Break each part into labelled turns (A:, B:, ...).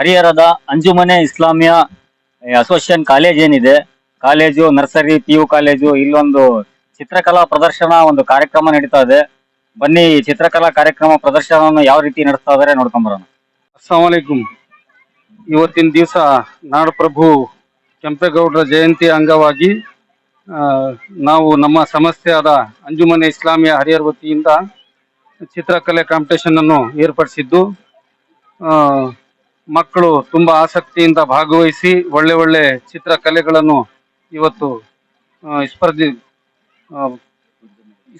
A: ಹರಿಹರದ Anjumane Islamia association college ಏನಿದೆ, college, nursery P U college, ಇಲ್ಲೊಂದು ಚಿತ್ರಕಲಾ ಪ್ರದರ್ಶನ ಒಂದು ಕಾರ್ಯಕ್ರಮ ನಡೀತಾ ಇದೆ. ಬನ್ನಿ ಈ ಚಿತ್ರಕಲಾ ಕಾರ್ಯಕ್ರಮ ಪ್ರದರ್ಶನವನ್ನು ಯಾವ ರೀತಿ ನಡೆಸ್ತಾ ಇದಾರೆ ನೋಡ್ಕೊಂಬರೋಣ
B: ಅಸ್ಸಾಂಕುಮ್ ಇವತ್ತಿನ ದಿವಸ ನಾಡಪ್ರಭು ಕೆಂಪೇಗೌಡರ ಜಯಂತಿ ಅಂಗವಾಗಿ ನಾವು ನಮ್ಮ ಸಂಸ್ಥೆಯಾದ ಅಂಜುಮನೆ ಇಸ್ಲಾಮಿಯ ಹರಿಹರ ವತಿಯಿಂದ ಚಿತ್ರಕಲೆ ಕಾಂಪಿಟೇಷನ್ ಅನ್ನು ಏರ್ಪಡಿಸಿದ್ದು ಮಕ್ಕಳು ತುಂಬಾ ಆಸಕ್ತಿಯಿಂದ ಭಾಗವಹಿಸಿ ಒಳ್ಳೆ ಒಳ್ಳೆ ಚಿತ್ರಕಲೆಗಳನ್ನು ಇವತ್ತು ಸ್ಪರ್ಧೆ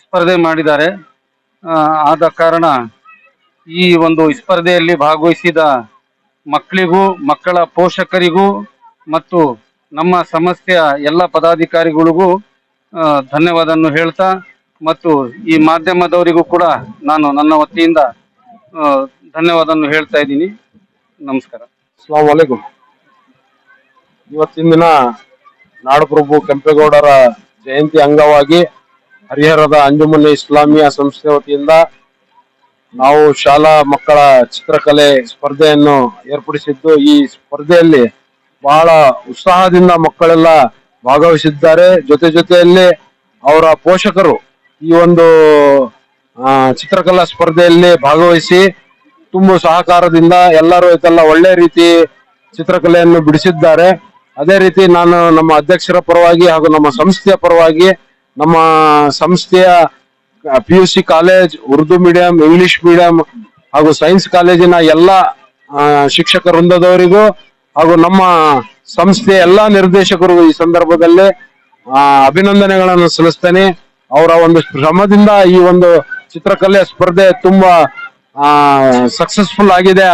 B: ಸ್ಪರ್ಧೆ ಮಾಡಿದ್ದಾರೆ. ಆದ ಕಾರಣ ಈ ಒಂದು ಸ್ಪರ್ಧೆಯಲ್ಲಿ ಭಾಗವಹಿಸಿದ ಮಕ್ಕಳಿಗೂ, ಮಕ್ಕಳ ಪೋಷಕರಿಗೂ ಮತ್ತು ನಮ್ಮ ಸಂಸ್ಥೆಯ ಎಲ್ಲ ಪದಾಧಿಕಾರಿಗಳಿಗೂ ಧನ್ಯವಾದ ಧನ್ಯವಾದವನ್ನು ಹೇಳ್ತಾ ಮತ್ತು ಈ ಮಾಧ್ಯಮದವರಿಗೂ ಕೂಡ ನಾನು ನನ್ನ ವತಿಯಿಂದ ಧನ್ಯವಾದವನ್ನು ಹೇಳ್ತಾ ಇದ್ದೀನಿ. ನಮಸ್ಕಾರ.
C: ಅಸ್ಲಾಂ ವಲೈಕುಂ ಇವತ್ತಿನ ದಿನ ನಾಡಪ್ರಭು ಕೆಂಪೇಗೌಡರ ಜಯಂತಿ ಅಂಗವಾಗಿ ಹರಿಹರದ ಅಂಜುಮನೆ ಇಸ್ಲಾಮಿಯ ಸಂಸ್ಥೆ ವತಿಯಿಂದ ನಾವು ಶಾಲಾ ಮಕ್ಕಳ ಚಿತ್ರಕಲೆ ಸ್ಪರ್ಧೆಯನ್ನು ಏರ್ಪಡಿಸಿದ್ದು. ಈ ಸ್ಪರ್ಧೆಯಲ್ಲಿ ಬಹಳ ಉತ್ಸಾಹದಿಂದ ಮಕ್ಕಳೆಲ್ಲ ಭಾಗವಹಿಸಿದ್ದಾರೆ. ಜೊತೆ ಜೊತೆಯಲ್ಲಿ ಅವರ ಪೋಷಕರು ಈ ಒಂದು ಚಿತ್ರಕಲಾ ಸ್ಪರ್ಧೆಯಲ್ಲಿ ಭಾಗವಹಿಸಿ ತುಂಬ ಸಹಕಾರದಿಂದ ಎಲ್ಲರೂ ಇದೆಲ್ಲ ಒಳ್ಳೆ ರೀತಿ ಚಿತ್ರಕಲೆಯನ್ನು ಬಿಡಿಸಿದ್ದಾರೆ. ಅದೇ ರೀತಿ ನಾನು ನಮ್ಮ ಅಧ್ಯಕ್ಷರ ಪರವಾಗಿ ಹಾಗೂ ನಮ್ಮ ಸಂಸ್ಥೆಯ ಪರವಾಗಿ ನಮ್ಮ ಸಂಸ್ಥೆಯ P U C college Urdu medium English medium ಹಾಗೂ ಸೈನ್ಸ್ ಕಾಲೇಜಿನ ಎಲ್ಲ ಶಿಕ್ಷಕ ವೃಂದದವರಿಗೂ ಹಾಗೂ ನಮ್ಮ ಸಂಸ್ಥೆಯ ಎಲ್ಲಾ ನಿರ್ದೇಶಕರಿಗೂ ಈ ಸಂದರ್ಭದಲ್ಲಿ ಅಭಿನಂದನೆಗಳನ್ನು ಸಲ್ಲಿಸ್ತೇನೆ. ಅವರ ಒಂದು ಶ್ರಮದಿಂದ ಈ ಒಂದು ಚಿತ್ರಕಲೆ ಸ್ಪರ್ಧೆ ತುಂಬಾ ಸಕ್ಸಸ್ಫುಲ್ ಆಗಿದೆ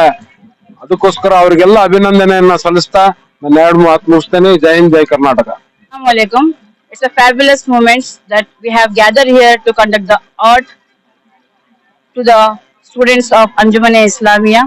C: ಅದಕ್ಕೋಸ್ಕರ ಅವರಿಗೆಲ್ಲ ಅಭಿನಂದನೆಯನ್ನ ಸಲ್ಲಿಸ್ತಾ ನನ್ನ ಎರಡು ಮಾತು ಮುಗಿಸ್ತೇನೆ ಜೈ ಹಿಂದ್ ಜೈ Karnataka.
D: It's a fabulous moment that we have gathered here to conduct the art to the students of Anjumane Islamia.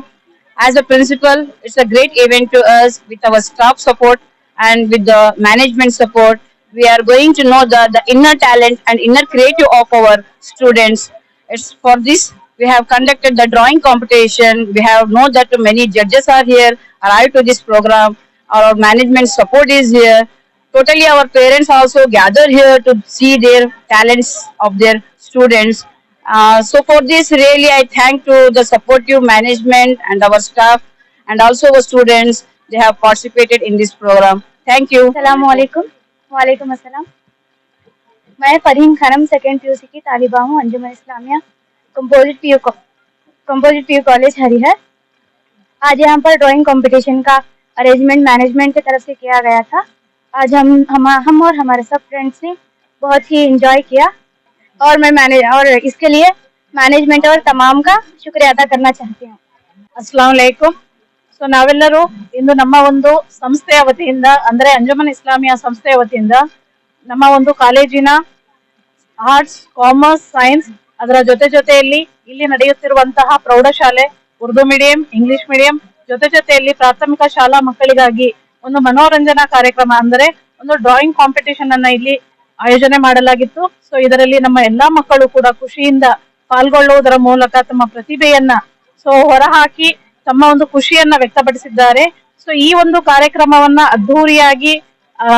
D: As a principal, it's a great event to us with our staff support and with the management support. We are going to know the, the inner talent and inner creative of our students. It's for this we have conducted the drawing competition. We have know that many judges are here, arrived to this program. Our management support is here. Totally, our parents also gather here to see their talents of their students. Uh, so for this, really, I thank to the supportive management and our staff and also the students. They have participated in this program. Thank you.
E: वालेकुम वालेकुम अस्सलाम मैं Fareem खनम second PUC की तालिबा हूँ अंजुमन Islamia کمپوزٹ پی یو کمپوزٹ پی یو کالج ہری ہر آج یہاں پر ڈرائنگ کمپٹیشن کا ارینجمنٹ مینجمنٹ کی طرف سے کیا گیا تھا۔ آج ہم ہم, ہم اور ہمارے سب فرینڈس نے بہت ہی انجوائے کیا۔ اور میں مینج اور اس کے لیے مینجمنٹ اور تمام کا شکریہ
D: ادا کرنا چاہتی ہوں۔ السلام علیکم۔ So ನಾವೆಲ್ಲರೂ ಇಂದು ನಮ್ಮ ಒಂದು ಸಂಸ್ಥೆಯ ವತಿಯಿಂದ ಅಂದರೆ ಅಂಜುಮನ್ ಇಸ್ಲಾಮಿಯ ಸಂಸ್ಥೆಯ ವತಿಯಿಂದ ನಮ್ಮ ಅದರ ಜೊತೆ ಜೊತೆಯಲ್ಲಿ ಇಲ್ಲಿ ನಡೆಯುತ್ತಿರುವಂತಹ ಪ್ರೌಢಶಾಲೆ ಉರ್ದು ಮೀಡಿಯಂ ಇಂಗ್ಲಿಷ್ ಮೀಡಿಯಂ ಜೊತೆ ಜೊತೆಯಲ್ಲಿ ಪ್ರಾಥಮಿಕ ಶಾಲಾ ಮಕ್ಕಳಿಗಾಗಿ ಒಂದು ಮನೋರಂಜನಾ ಕಾರ್ಯಕ್ರಮ ಅಂದರೆ ಒಂದು ಡ್ರಾಯಿಂಗ್ ಕಾಂಪಿಟೇಷನ್ ಅನ್ನ ಇಲ್ಲಿ ಆಯೋಜನೆ ಮಾಡಲಾಗಿತ್ತು. ಸೊ ಇದರಲ್ಲಿ ನಮ್ಮ ಎಲ್ಲಾ ಮಕ್ಕಳು ಕೂಡ ಖುಷಿಯಿಂದ ಪಾಲ್ಗೊಳ್ಳುವುದರ ಮೂಲಕ ತಮ್ಮ ಪ್ರತಿಭೆಯನ್ನ ಸೊ ಹೊರಹಾಕಿ ತಮ್ಮ ಒಂದು ಖುಷಿಯನ್ನ ವ್ಯಕ್ತಪಡಿಸಿದ್ದಾರೆ. ಸೊ ಈ ಒಂದು ಕಾರ್ಯಕ್ರಮವನ್ನ ಅದ್ಧೂರಿಯಾಗಿ ಆ,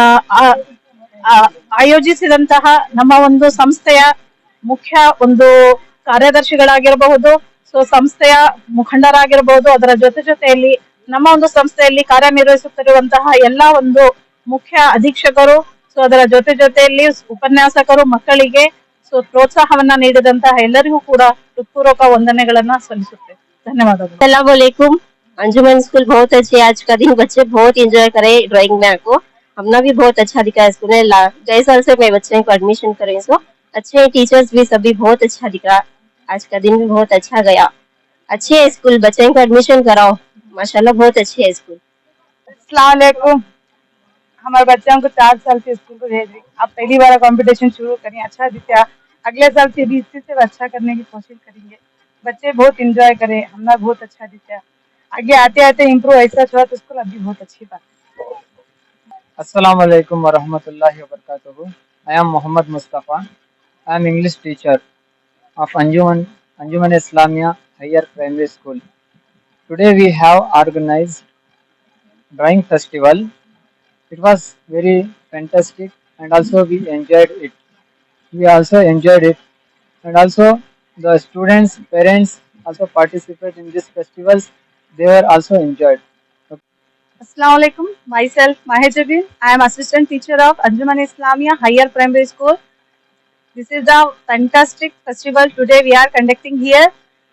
D: ಆಯೋಜಿಸಿದಂತಹ ನಮ್ಮ ಒಂದು ಸಂಸ್ಥೆಯ ಮುಖ್ಯ ಒಂದು ಕಾರ್ಯದರ್ಶಿಗಳಾಗಿರಬಹುದು ಸೊ ಸಂಸ್ಥೆಯ ಮುಖಂಡರಾಗಿರಬಹುದು ಅದರ ಜೊತೆ ಜೊತೆಯಲ್ಲಿ ನಮ್ಮ ಒಂದು ಸಂಸ್ಥೆಯಲ್ಲಿ ಕಾರ್ಯನಿರ್ವಹಿಸುತ್ತಿರುವಂತಹ ಎಲ್ಲಾ ಒಂದು ಮುಖ್ಯ ಅಧೀಕ್ಷಕರು ಸೊ ಅದರ ಜೊತೆ ಜೊತೆಯಲ್ಲಿ ಉಪನ್ಯಾಸಕರು ಮಕ್ಕಳಿಗೆ ಸೊ ಪ್ರೋತ್ಸಾಹವನ್ನ ನೀಡಿದಂತಹ ಎಲ್ಲರಿಗೂ ಕೂಡ ಹೃತ್ಪೂರ್ವಕ ವಂದನೆಗಳನ್ನ ಸಲ್ಲಿಸುತ್ತೇವೆ ಧನ್ಯವಾದಗಳು
F: सलामकुम अंजुमन स्कूल बहुत अच्छे आज का दिन बच्चे बहुत एंजॉय करे ड्राइंग में को हमने भी बहुत अच्छा दिखा स्कूल में ला- गए साल से मैं बच्चे को एडमिशन करे सो اچھے ٹیچرز بھی سبھی بہت اچھا دکھا آج کا دن بھی بہت اچھا گیا۔ اچھے اسکول بچے کو ایڈمیشن کراؤ۔ ماشاءاللہ بہت اچھے اسکول السلام
D: علیکم۔ ہمارے بچوں کو چار سال سے اسکول کو بھیج رہی آپ پہلی بار کمپٹیشن شروع کریں۔ اچھا جیتیا اگلے سال سے بھی اس سے اچھا کرنے کی کوشش کریں گے۔ بچے بہت انجوائے کرے ہم نے بہت اچھا جیتیا آگے آتے آتے امپروو ایسا چھوڑا تو اسکول ابھی بہت اچھی
G: بات۔ السلام علیکم ورحمۃ اللہ وبرکاتہ۔ I am Muhammad Mustafa. I am English teacher of Anjuman, Anjuman Islamia Higher Primary School. Today we have organized drawing festival. It was very fantastic and also we enjoyed it. We also enjoyed it and also the students, parents also participate in these festivals. They were also enjoyed.
D: Assalamu alaikum. Myself Mahajabin. I am assistant teacher of Anjuman Islamia Higher Primary School. This is the fantastic festival today we are conducting here.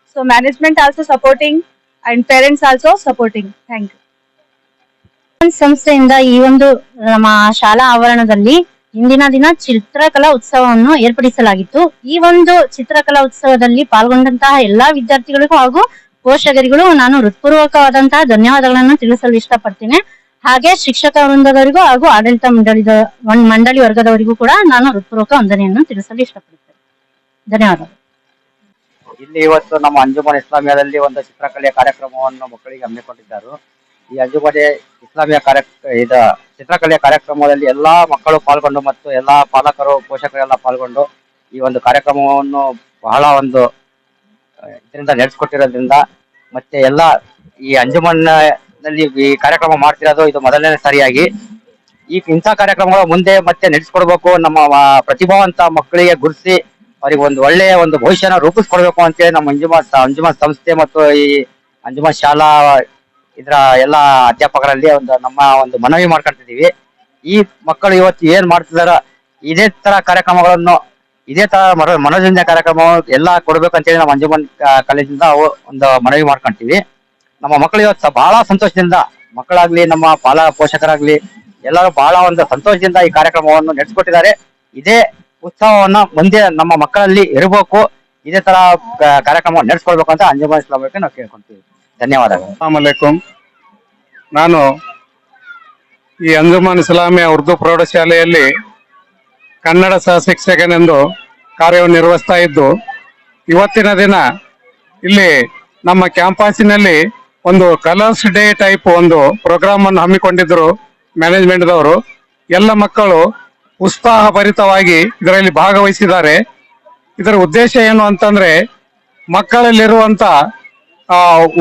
D: So, management also supporting and parents also supporting. Thank you.
H: ಸಂಸ್ಥೆಯಿಂದ ಈ ಒಂದು ನಮ್ಮ ಶಾಲಾ ಆವರಣದಲ್ಲಿ ಇಂದಿನ ದಿನ ಚಿತ್ರಕಲಾ ಉತ್ಸವವನ್ನು ಏರ್ಪಡಿಸಲಾಗಿತ್ತು ಈ ಒಂದು ಚಿತ್ರಕಲಾ ಉತ್ಸವದಲ್ಲಿ ಪಾಲ್ಗೊಂಡಂತಹ ಎಲ್ಲಾ ವಿದ್ಯಾರ್ಥಿಗಳಿಗೂ ಹಾಗೂ ಪೋಷಕರಿಗೂ ನಾನು ಹೃತ್ಪೂರ್ವಕವಾದಂತಹ ಧನ್ಯವಾದಗಳನ್ನು ತಿಳಿಸಲು ಇಷ್ಟಪಡ್ತೇನೆ ಹಾಗೆ ಶಿಕ್ಷಕ ವೃಂದದವರಿಗೂ ಹಾಗೂ ಆಡಳಿತ ಮಂಡಳಿದ ಮಂಡಳಿ ವರ್ಗದವರಿಗೂ ಕೂಡ ನಾನು ಹೃತ್ಪೂರ್ವಕ ವಂದನೆಯನ್ನು ತಿಳಿಸಲು ಇಷ್ಟಪಡುತ್ತೇನೆ. ಧನ್ಯವಾದ
I: ಇಲ್ಲಿ ಇವತ್ತು ನಮ್ಮ ಅಂಜುಮನ್ ಇಸ್ಲಾಮಿಯಾದಲ್ಲಿ ಒಂದು ಚಿತ್ರಕಲೆಯ ಕಾರ್ಯಕ್ರಮವನ್ನು ಮಕ್ಕಳಿಗೆ ಹಮ್ಮಿಕೊಂಡಿದ್ದರು. ಈ ಅಂಜುಮನೆ ಇಸ್ಲಾಮಿಯ ಕಾರ್ಯ ಇದ ಚಿತ್ರಕಲೆಯ ಕಾರ್ಯಕ್ರಮದಲ್ಲಿ ಎಲ್ಲಾ ಮಕ್ಕಳು ಪಾಲ್ಗೊಂಡು ಮತ್ತು ಎಲ್ಲಾ ಪಾಲಕರು, ಪೋಷಕರೆಲ್ಲ ಪಾಲ್ಗೊಂಡು ಈ ಒಂದು ಕಾರ್ಯಕ್ರಮವನ್ನು ಬಹಳ ಒಂದು ಇದರಿಂದ ನಡೆಸ್ಕೊಟ್ಟಿರೋದ್ರಿಂದ ಮತ್ತೆ ಎಲ್ಲ ಈ ಅಂಜುಮನ್ನಲ್ಲಿ ಈ ಕಾರ್ಯಕ್ರಮ ಮಾಡ್ತಿರೋದು ಇದು ಮೊದಲನೇ ಸರಿಯಾಗಿ. ಈ ಇಂಥ ಕಾರ್ಯಕ್ರಮಗಳು ಮುಂದೆ ಮತ್ತೆ ನಡೆಸ್ಕೊಡ್ಬೇಕು, ನಮ್ಮ ಪ್ರತಿಭಾವಂತ ಮಕ್ಕಳಿಗೆ ಗುರುತಿಸಿ, ಅವರಿಗೆ ಒಂದು ಒಳ್ಳೆಯ ಒಂದು ಭವಿಷ್ಯನ ರೂಪಿಸ್ಕೊಡ್ಬೇಕು ಅಂತೇಳಿ ನಮ್ಮ ಅಂಜುಮ ಅಂಜುಮ ಸಂಸ್ಥೆ ಮತ್ತು ಈ ಅಂಜುಮ ಶಾಲಾ ಇದರ ಎಲ್ಲ ಅಧ್ಯಾಪಕರಲ್ಲಿ ಒಂದು ನಮ್ಮ ಒಂದು ಮನವಿ ಮಾಡ್ಕೊಂತಿದೀವಿ ಈ ಮಕ್ಕಳು ಇವತ್ತು ಏನ್ ಮಾಡ್ತಿದಾರ ಇದೇ ತರ ಕಾರ್ಯಕ್ರಮಗಳನ್ನು, ಇದೇ ತರ ಮನ ಮನೋರಂಜನೆ ಕಾರ್ಯಕ್ರಮ ಎಲ್ಲ ಕೊಡ್ಬೇಕಂತೇಳಿ ನಮ್ಮ ಅಂಜುಮನ್ ಕಾಲೇಜಿಂದ ಒಂದು ಮನವಿ ಮಾಡ್ಕೊಂತೀವಿ ನಮ್ಮ ಮಕ್ಕಳು ಇವತ್ತು ಬಹಳ ಸಂತೋಷದಿಂದ, ಮಕ್ಕಳಾಗ್ಲಿ, ನಮ್ಮ ಪಾಲ ಪೋಷಕರಾಗ್ಲಿ, ಎಲ್ಲರೂ ಬಹಳ ಒಂದು ಸಂತೋಷದಿಂದ ಈ ಕಾರ್ಯಕ್ರಮವನ್ನು ನಡೆಸಿಕೊಟ್ಟಿದ್ದಾರೆ. ಇದೇ ಉತ್ಸವವನ್ನು ಮುಂದೆ ನಮ್ಮ ಮಕ್ಕಳಲ್ಲಿ ಇರಬೇಕು. ಇದೇ ತರ ಕಾರ್ಯಕ್ರಮ ನಡೆಸ್ಕೊಳ್ಬೇಕು ಅಂತ ಅಂಜುಮನ್ ನಾವು ಕೇಳ್ಕೊಂತೀವಿ. ಧನ್ಯವಾದಗಳು.
J: ಅಸ್ಸಲಾಮಲೈಕುಂ ನಾನು ಈ ಅಂಜುಮಾನ್ ಇಸ್ಲಾಮಿಯ ಉರ್ದು ಪ್ರೌಢಶಾಲೆಯಲ್ಲಿ ಕನ್ನಡ ಸಹ ಶಿಕ್ಷಕನೆಂದು ಕಾರ್ಯವನ್ನು ನಿರ್ವಹಿಸ್ತಾ ಇದ್ದು, ಇವತ್ತಿನ ದಿನ ಇಲ್ಲಿ ನಮ್ಮ ಕ್ಯಾಂಪಸ್ಸಿನಲ್ಲಿ ಒಂದು ಕಲರ್ಸ್ ಡೇ ಟೈಪ್ ಒಂದು ಪ್ರೋಗ್ರಾಮ್ ಅನ್ನು ಹಮ್ಮಿಕೊಂಡಿದ್ರು ಮ್ಯಾನೇಜ್ಮೆಂಟ್ದವರು ಎಲ್ಲ ಮಕ್ಕಳು ಉತ್ಸಾಹಭರಿತವಾಗಿ ಇದರಲ್ಲಿ ಭಾಗವಹಿಸಿದ್ದಾರೆ. ಇದರ ಉದ್ದೇಶ ಏನು ಅಂತಂದ್ರೆ ಮಕ್ಕಳಲ್ಲಿರುವಂತ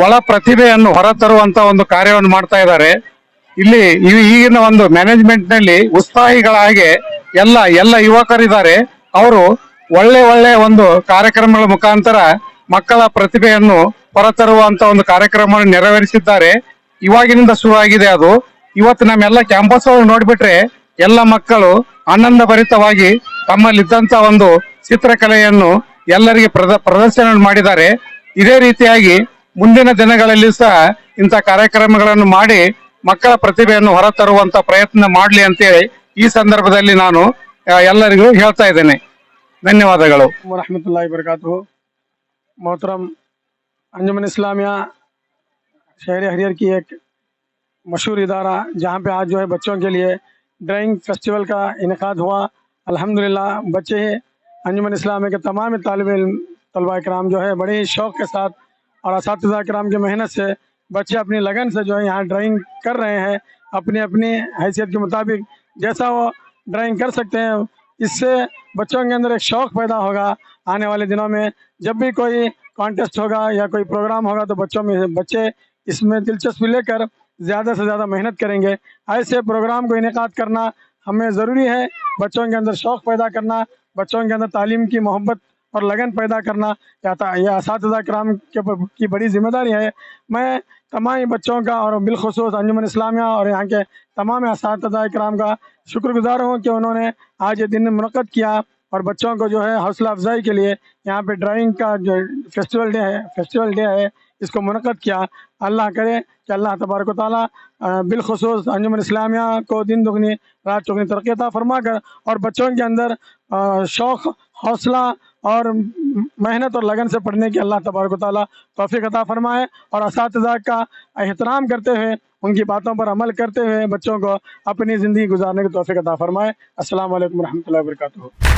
J: ಒಳ ಪ್ರತಿಭೆಯನ್ನು ಹೊರತರುವಂತ ಒಂದು ಕಾರ್ಯವನ್ನು ಮಾಡ್ತಾ ಇದ್ದಾರೆ. ಇಲ್ಲಿ ಈಗಿನ ಒಂದು ಮ್ಯಾನೇಜ್ಮೆಂಟ್ನಲ್ಲಿ ಉತ್ಸಾಹಿಗಳಾಗಿ ಎಲ್ಲ ಎಲ್ಲ ಯುವಕರಿದ್ದಾರೆ. ಅವರು ಒಳ್ಳೆ ಒಳ್ಳೆ ಒಂದು ಕಾರ್ಯಕ್ರಮಗಳ ಮುಖಾಂತರ ಮಕ್ಕಳ ಪ್ರತಿಭೆಯನ್ನು ಹೊರತರುವಂತ ಒಂದು ಕಾರ್ಯಕ್ರಮವನ್ನು ನೆರವೇರಿಸಿದ್ದಾರೆ. ಇವಾಗಿನಿಂದ ಶುರುವಾಗಿದೆ ಅದು. ಇವತ್ತು ನಮ್ಮೆಲ್ಲ ಕ್ಯಾಂಪಸ್ ನೋಡ್ಬಿಟ್ರೆ ಎಲ್ಲ ಮಕ್ಕಳು ಆನಂದ ಭರಿತವಾಗಿ ತಮ್ಮಲ್ಲಿದ್ದಂತ ಒಂದು ಚಿತ್ರಕಲೆಯನ್ನು ಎಲ್ಲರಿಗೆ ಪ್ರದ, ಪ್ರದರ್ಶನ ಮಾಡಿದ್ದಾರೆ. ಇದೇ ರೀತಿಯಾಗಿ ಮುಂದಿನ ದಿನಗಳಲ್ಲಿ ಸಹ ಇಂಥ ಕಾರ್ಯಕ್ರಮಗಳನ್ನು ಮಾಡಿ ಮಕ್ಕಳ ಪ್ರತಿಭೆಯನ್ನು ಹೊರತರುವಂತ ಪ್ರಯತ್ನ ಮಾಡಲಿ ಅಂತೇಳಿ ಈ ಸಂದರ್ಭದಲ್ಲಿ ನಾನು ಎಲ್ಲರಿಗೂ ಹೇಳ್ತಾ ಇದ್ದೇನೆ. ಧನ್ಯವಾದಗಳು.
K: محترم انجمن اسلامیہ، شہر حریر کی ایک مشہور ادارہ، جہاں پہ آج جو ہے بچوں کے لیے ڈرائنگ فیسٹیول کا انعقاد ہوا۔ الحمدللہ بچے انجمن اسلامیہ کے تمام طالب علم، طلباء کرام جو ہے بڑے شوق کے ساتھ اور اساتذہ کرام کی محنت سے بچے اپنی لگن سے جو ہے یہاں ڈرائنگ کر رہے ہیں۔ اپنی اپنی حیثیت کے مطابق جیسا وہ ڈرائنگ کر سکتے ہیں اس سے بچوں کے اندر ایک شوق پیدا ہوگا آنے والے دنوں میں۔ جب بھی کوئی کانٹیسٹ ہوگا یا کوئی پروگرام ہوگا تو بچوں میں بچے اس میں دلچسپی لے کر زیادہ سے زیادہ محنت کریں گے۔ ایسے پروگرام کو انعقاد کرنا ہمیں ضروری ہے۔ بچوں کے اندر شوق پیدا کرنا، بچوں کے اندر تعلیم کی محبت اور لگن پیدا کرنا یہ اساتذہ کرام کی بڑی ذمہ داری ہے میں تمام بچوں کا اور بالخصوص انجمن اسلامیہ اور یہاں کے تمام اساتذہ کرام کا شکر گزار ہوں کہ انہوں نے آج یہ دن منعقد کیا اور بچوں کو جو ہے حوصلہ افزائی کے لیے یہاں پہ ڈرائنگ کا جو فیسٹیول ڈے ہے، فیسٹیول ڈے ہے، اس کو منعقد کیا۔ اللہ کرے کہ اللہ تبارک و تعالیٰ بالخصوص انجمن اسلامیہ کو دن دگنی، رات چگنی ترقی عطا فرما کر اور بچوں کے اندر شوق، حوصلہ اور محنت اور لگن سے پڑھنے کی اللہ تبارک و تعالیٰ توفیق عطا فرمائے اور اساتذہ کا احترام کرتے ہوئے ان کی باتوں پر عمل کرتے ہوئے بچوں کو اپنی زندگی گزارنے کی توفیق عطا فرمائے۔ السلام علیکم ورحمۃ اللہ وبرکاتہ۔